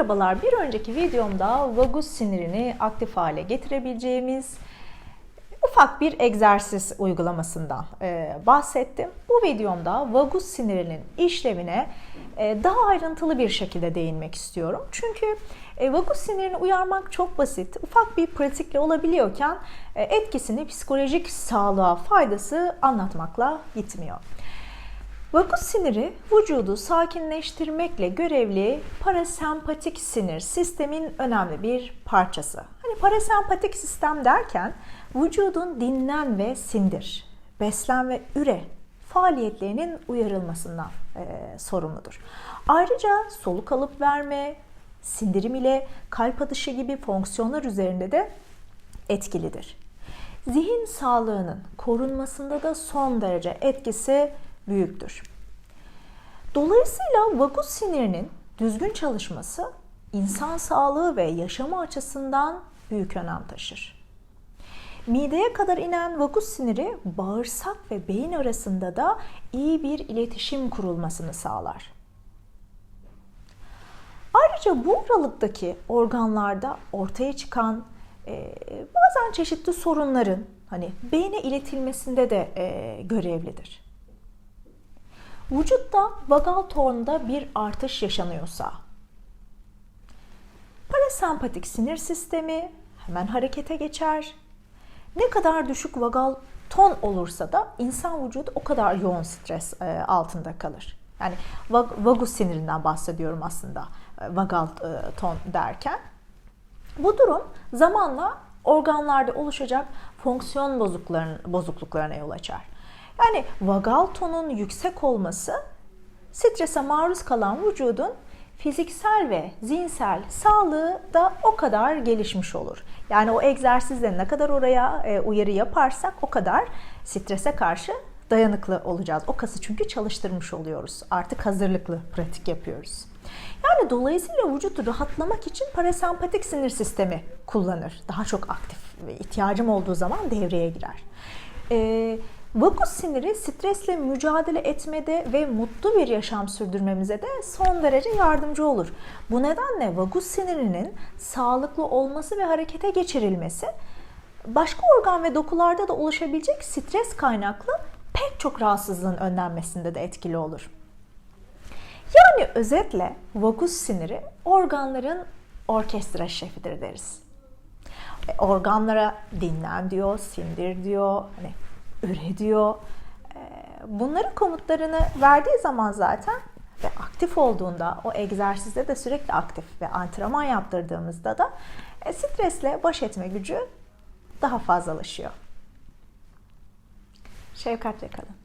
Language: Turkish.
Merhabalar, bir önceki videomda vagus sinirini aktif hale getirebileceğimiz ufak bir egzersiz uygulamasından e, bahsettim. Bu videomda vagus sinirinin işlevine e, daha ayrıntılı bir şekilde değinmek istiyorum. Çünkü e, vagus sinirini uyarmak çok basit, ufak bir pratikle olabiliyorken etkisini psikolojik sağlığa faydası anlatmakla gitmiyor. Vagus siniri vücudu sakinleştirmekle görevli parasempatik sinir sistemin önemli bir parçası. Hani parasempatik sistem derken vücudun dinlen ve sindir, beslen ve üre faaliyetlerinin uyarılmasından e, sorumludur. Ayrıca soluk alıp verme, sindirim ile kalp atışı gibi fonksiyonlar üzerinde de etkilidir. Zihin sağlığının korunmasında da son derece etkisi büyüktür. Dolayısıyla vagus sinirinin düzgün çalışması insan sağlığı ve yaşamı açısından büyük önem taşır. Mideye kadar inen vagus siniri bağırsak ve beyin arasında da iyi bir iletişim kurulmasını sağlar. Ayrıca bu aralıktaki organlarda ortaya çıkan e, bazen çeşitli sorunların hani beyne iletilmesinde de e, görevlidir. Vücutta vagal tonda bir artış yaşanıyorsa, parasempatik sinir sistemi hemen harekete geçer. Ne kadar düşük vagal ton olursa da insan vücudu o kadar yoğun stres e, altında kalır. Yani vagus sinirinden bahsediyorum aslında e, vagal e, ton derken. Bu durum zamanla organlarda oluşacak fonksiyon bozukluklarına yol açar. Yani vagal tonun yüksek olması strese maruz kalan vücudun fiziksel ve zihinsel sağlığı da o kadar gelişmiş olur. Yani o egzersizle ne kadar oraya e, uyarı yaparsak o kadar strese karşı dayanıklı olacağız. O kası çünkü çalıştırmış oluyoruz. Artık hazırlıklı pratik yapıyoruz. Yani dolayısıyla vücudu rahatlamak için parasempatik sinir sistemi kullanır. Daha çok aktif ihtiyacım olduğu zaman devreye girer. Ee, Vagus siniri stresle mücadele etmede ve mutlu bir yaşam sürdürmemize de son derece yardımcı olur. Bu nedenle vagus sinirinin sağlıklı olması ve harekete geçirilmesi başka organ ve dokularda da oluşabilecek stres kaynaklı pek çok rahatsızlığın önlenmesinde de etkili olur. Yani özetle vagus siniri organların orkestra şefidir deriz. E, organlara dinlen diyor, sindir diyor, hani üre diyor. E, bunların komutlarını verdiği zaman zaten ve aktif olduğunda o egzersizde de sürekli aktif ve antrenman yaptırdığımızda da e, stresle baş etme gücü daha fazlalaşıyor. Şefkatle kalın.